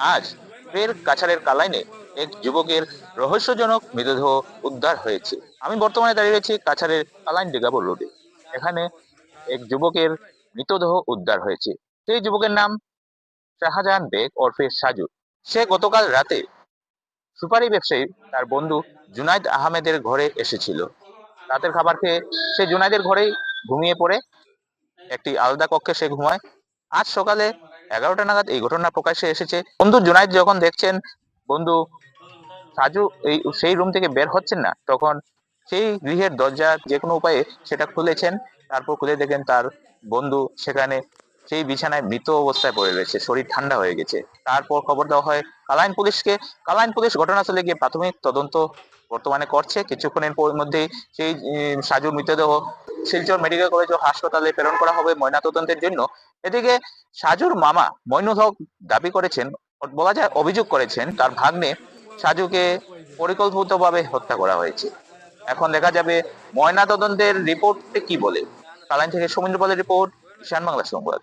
আজ ফের কাছাড়ের কালাইনে এক যুবকের রহস্যজনক মৃতদেহ উদ্ধার হয়েছে। আমি বর্তমানে দাঁড়িয়ে রয়েছি কাছাড়ের কালাইন ডিগাবর রোডে। এখানে এক যুবকের মৃতদেহ উদ্ধার হয়েছে। সেই যুবকের নাম শাহজাহান বেগ ওরফে সাজু। সে গতকাল রাতে সুপারি ব্যবসায়ী তার বন্ধু জুনাইদ আহমেদের ঘরে এসেছিল। রাতের খাবার খেয়ে সে জুনাইদের ঘরেই ঘুমিয়ে পড়ে। একটি আলাদা কক্ষে সে ঘুমায়। আজ সকালে এগারোটা নাগাদ এই ঘটনা প্রকাশ্যে এসেছে। বন্ধু জুনাইদ যখন দেখছেন, বন্ধু সাজু এই, সেই রুম থেকে বের হচ্ছেন না, তখন সেই গৃহের দরজা যে কোনো উপায়ে সেটা খুলেছেন, তারপর খুলে দেখেন তার বন্ধু সেখানে সেই বিছানায় মৃত অবস্থায় পড়ে রয়েছে, শরীর ঠান্ডা হয়ে গেছে। তারপর খবর দেওয়া হয়, কালাইন পুলিশকে, কালাইন পুলিশ ঘটনাস্থলে গিয়ে প্রাথমিক তদন্ত বর্তমানে করছে। কিছুক্ষণের মধ্যেই সেই সাজুর মৃতদেহ শিলচর মেডিকেল কলেজ ও হাসপাতালে প্রেরণ করা হবে ময়নাতদন্তের জন্য। এদিকে সাজুর মামা মইনুল হক দাবি করেছেন, বলা যায় অভিযোগ করেছেন, তার ভাগ্নে সাজুকে পরিকল্পিতভাবে হত্যা করা হয়েছে। এখন দেখা যাবে ময়নাতদন্তের রিপোর্টে কি বলে। কালাইন থেকে সমীন্দ্র পালের রিপোর্ট, ঈশান বাংলা সংবাদ।